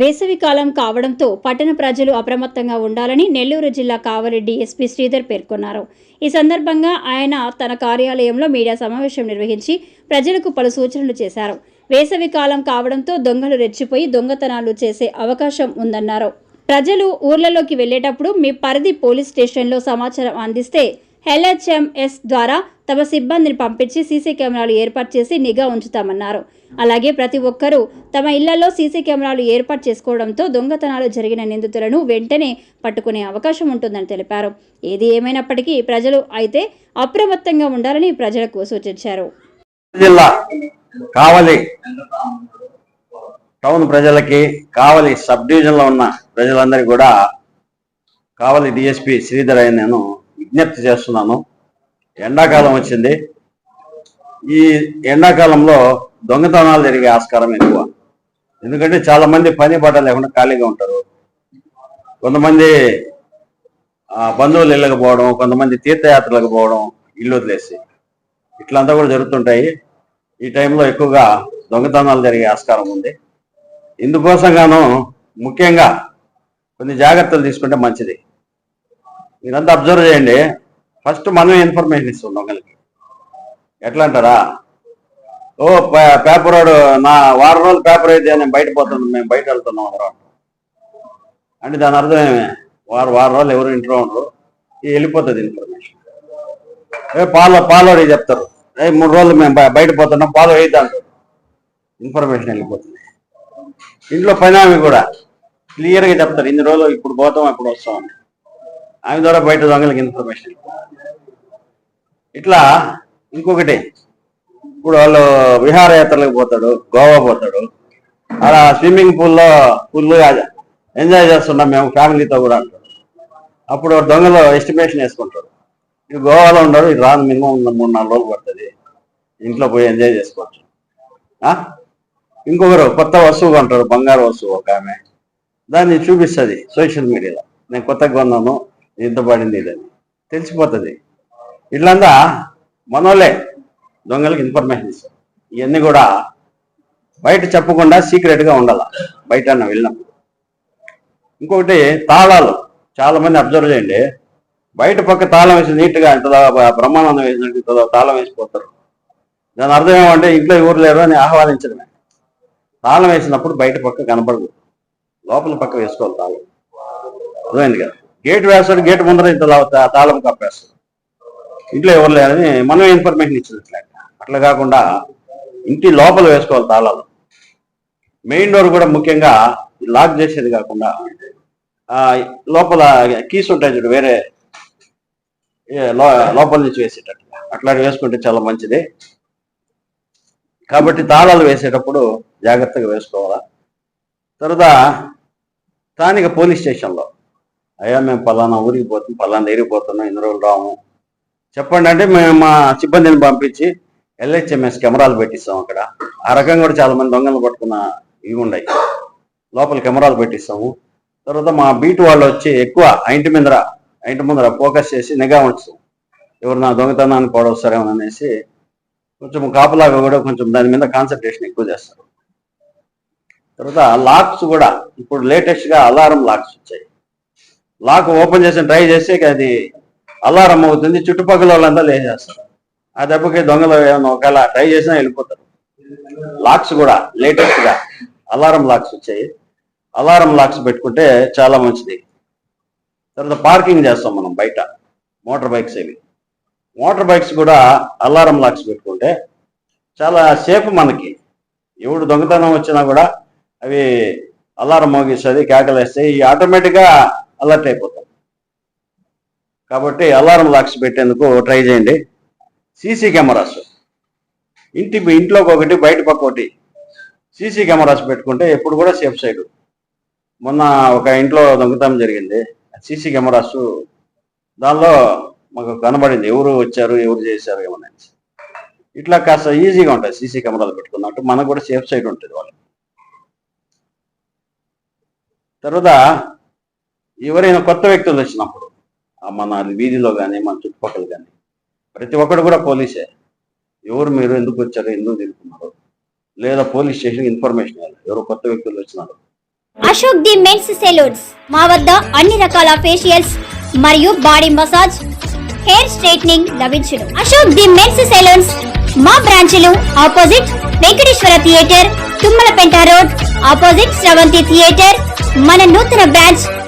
వేసవికాలం కావడంతో పట్టణ ప్రజలు అప్రమత్తంగా ఉండాలని నెల్లూరు జిల్లా కావలి డీఎస్పీ శ్రీధర్ పేర్కొన్నారు. ఈ సందర్భంగా ఆయన తన కార్యాలయంలో మీడియా సమావేశం నిర్వహించి ప్రజలకు పలు సూచనలు చేశారు. వేసవికాలం కావడంతో దొంగలు రెచ్చిపోయి దొంగతనాలు చేసే అవకాశం ఉందన్నారు. ప్రజలు ఊర్లలోకి వెళ్ళేటప్పుడు మీ పరిధి పోలీస్ స్టేషన్లో సమాచారం అందిస్తే ఎల్హెచ్ఎంఎస్ ద్వారా తమ సిబ్బందిని పంపించి సీసీ కెమెరాలు ఏర్పాటు చేసి నిఘా ఉంచుతామన్నారు. అలాగే ప్రతి ఒక్కరూ తమ ఇళ్ళలో సీసీ కెమెరాలు ఏర్పాటు చేసుకోవడంతో దొంగతనాలు జరిగిన నిందితులను వెంటనే పట్టుకునే అవకాశం ఉంటుందని తెలిపారు. ఏది ఏమైనప్పటికీ ప్రజలు అయితే అప్రమత్తంగా ఉండాలని ప్రజలకు సూచించారు. జిల్లా కావలి టౌన్ ప్రజలకి కావలి సబ్ డివిజన్లో ఉన్న ప్రజలందరికీ కూడా కావలి డిఎస్పి శ్రీధర్ నేను విజ్ఞప్తి చేస్తున్నాను. ఎండాకాలం వచ్చింది. ఈ ఎండాకాలంలో దొంగతనాలు జరిగే ఆస్కారం ఎక్కువ. ఎందుకంటే చాలా మంది పని పాట లేకుండా ఖాళీగా ఉంటారు. కొంతమంది బంధువులు ఇళ్ళకి పోవడం కొంతమంది తీర్థయాత్రలకు పోవడం ఇల్లు వదిలేసి. ఇట్లంతా కూడా జరుగుతుంటాయి. ఈ టైంలో ఎక్కువగా దొంగతనాలు జరిగే ఆస్కారం ఉంది. ఇందుకోసం గాను ముఖ్యంగా కొన్ని జాగ్రత్తలు తీసుకుంటే మంచిది. మీరంతా అబ్జర్వ్ చేయండి. ఫస్ట్ మనమే ఇన్ఫర్మేషన్ ఇస్తున్నాం ఒకరికి ఎట్లా అంటారా? ఓ పే- పేపర్ వాడు నా వారం రోజులు పేపర్ అయితే నేను బయట పోతున్నాను మేము బయట వెళ్తున్నాం అందరం అంటే దాని అర్థం ఏమే? వారు వారం రోజులు ఎవరు ఇంట్లో ఉండరు. వెళ్ళిపోతుంది ఇన్ఫర్మేషన్. ఏ పాలు పాలోడి చెప్తారు. ఏ మూడు రోజులు మేము బయట పోతున్నాం పాలు వేయద్దు అంటారు. ఇన్ఫర్మేషన్ వెళ్ళిపోతుంది. ఇంట్లో పైనామి కూడా. క్లియర్గా చెప్తారు ఇన్ని రోజులు ఇప్పుడు పోతాం ఇప్పుడు వస్తాం అని. ఆమె ద్వారా బయట దొంగలకి ఇన్ఫర్మేషన్ ఇట్లా ఇంకొకటి ఇప్పుడు వాళ్ళు విహారయాత్రలకు పోతాడు గోవా పోతాడు. అలా స్విమ్మింగ్ పూల్లో ఫుల్ ఎంజాయ్ చేస్తున్నాం మేము ఫ్యామిలీతో కూడా అంటారు. అప్పుడు దొంగలు ఎస్టిమేషన్ వేసుకుంటారు ఇక గోవాలో ఉండరు ఇది రాను మినిమం మూడు నాలుగు రోజులు పడుతుంది. ఇంట్లో పోయి ఎంజాయ్ చేసుకోవచ్చు. ఇంకొకరు కొత్త వస్తువు కొంటారు బంగారు వస్తువు ఒక ఆమె. దాన్ని చూపిస్తుంది సోషల్ మీడియాలో. నేను కొత్తగా కొన్నాను. ఇంత పడింది ఇదని తెలిసిపోతుంది. ఇట్లంతా మనోళ్ళే దొంగలకి ఇన్ఫర్మేషన్ ఇస్తారు. ఇవన్నీ కూడా బయట చెప్పకుండా సీక్రెట్గా ఉండాల. బయట అన్న వెళ్ళినప్పుడు ఇంకొకటి తాళాలు. చాలా మంది అబ్జర్వ్ చేయండి. బయట పక్క తాళం వేసి నీట్గా ఇంత బ్రహ్మానందం వేసినట్టు ఇంత తాళం వేసిపోతారు దాని అర్థం ఏమంటే ఇంట్లో ఎవరు లేరు అని ఆహ్వానించడమే. తాళం వేసినప్పుడు బయట పక్క కనపడదు. లోపల పక్క వేసుకోవాలి తాళం. అర్థమైంది కదా? గేట్ వేస్తాడు గేట్ ముందర ఇంత తాళం కప్పేస్తాడు. ఇంట్లో ఎవరు లేదని మనం ఇన్ఫర్మేషన్ ఇచ్చినట్లే అట్లా కాకుండా ఇంటి లోపల వేసుకోవాలి తాళాలు. మెయిన్ డోర్ కూడా ముఖ్యంగా ఈ లాక్ చేసేది కాకుండా లోపల కీస్ ఉంటాయి చూడు వేరే లోపల నుంచి వేసేటట్టు అట్లాంటి వేసుకుంటే చాలా మంచిది. కాబట్టి తాళాలు వేసేటప్పుడు జాగ్రత్తగా వేసుకోవాలా. తర్వాత స్థానిక పోలీస్ స్టేషన్లో అయ్యా మేము పలానా ఊరికి పోతున్నాం పలానా ఏరికి పోతున్నాం ఇన్ని రోజులు రాము. చెప్పండి అంటే మేము మా సిబ్బందిని పంపించి ఎల్హెచ్ఎంఎస్ కెమెరాలు పెట్టిస్తాం అక్కడ. ఆ రకంగా కూడా చాలా మంది దొంగలు పట్టుకున్న ఇవి ఉన్నాయి. లోపల కెమెరాలు పెట్టిస్తాము. తర్వాత మా బీట్ వాళ్ళు వచ్చి ఎక్కువ ఆ ఇంటి ముందర ఆ ఇంటి ముందర ఫోకస్ చేసి నిఘా ఉంచుతాం. ఎవరు నా దొంగతనాన్ని పోడొస్తారేమో అనేసి కొంచెం కాపలాగా కూడా కొంచెం దాని మీద కాన్సన్ట్రేషన్ ఎక్కువ చేస్తారు. తర్వాత లాక్స్ కూడా ఇప్పుడు లేటెస్ట్గా అలారం లాక్స్ వచ్చాయి. లాక్ ఓపెన్ చేసి ట్రై చేస్తే అది అలారం అవుతుంది. చుట్టుపక్కల వాళ్ళంతా లేచేస్తారు. ఆ దెబ్బకి దొంగలు ఏమైనా ఒకవేళ ట్రై చేసినా వెళ్ళిపోతారు. లాక్స్ కూడా లేటెస్ట్గా అలారం లాక్స్ వచ్చాయి. అలారం లాక్స్ పెట్టుకుంటే చాలా మంచిది. తర్వాత పార్కింగ్ చేస్తాం మనం బయట. మోటార్ బైక్స్ ఇవి మోటార్ బైక్స్ కూడా అలారం లాక్స్ పెట్టుకుంటే చాలా సేఫ్ మనకి. ఎవడు దొంగతనం వచ్చినా కూడా అవి అలారం మోగిస్తుంది కేకలేస్తాయి ఈ ఆటోమేటిక్గా అలర్ట్ అయిపోతాం. కాబట్టి అలారం లాక్స్ పెట్టేందుకు ట్రై చేయండి. సీసీ కెమెరాస్ ఇంటి ఇంట్లోకి ఒకటి బయట పక్క ఒకటి. సీసీ కెమెరాస్ పెట్టుకుంటే ఎప్పుడు కూడా సేఫ్ సైడ్ మొన్న ఒక ఇంట్లో దొంగతనం జరిగింది. సీసీ కెమెరాస్ దానిలో మాకు కనబడింది. ఎవరు వచ్చారు ఎవరు చేశారు ఏమన్నా ఇట్లా కాస్త ఈజీగా ఉంటాయి సీసీ కెమెరాలు పెట్టుకున్నట్టు. మనకు కూడా సేఫ్ సైడ్ ఉంటుంది వాళ్ళకి. తర్వాత ఎవరైనా కొత్త వ్యక్తులు వచ్చినప్పుడు మన వీధిలో కానీ మన చుట్టుపక్కల కానీ ప్రతి ఒక్కడు కూడా పోలీసే. ఎవరు మీరు ఎందుకు వచ్చారు ఎందుకు తిరుగుతున్నారు? లేదా పోలీస్ స్టేషన్ ఇన్ఫర్మేషన్ ఎవరు కొత్త వ్యక్తులు వచ్చినారు? Ashok the men's salons. మా వద్ద అన్ని రకాల ఫేషియల్స్ మరియు బాడీ మసాజ్ హెయిర్ స్ట్రైట్నింగ్ లభించును. Ashok the men's salons. మా బ్రాంచ్లు opposite Venkateswara theatre Tummalapenta road opposite Sravanthi theatre. మన నూతన బ్రాంచ్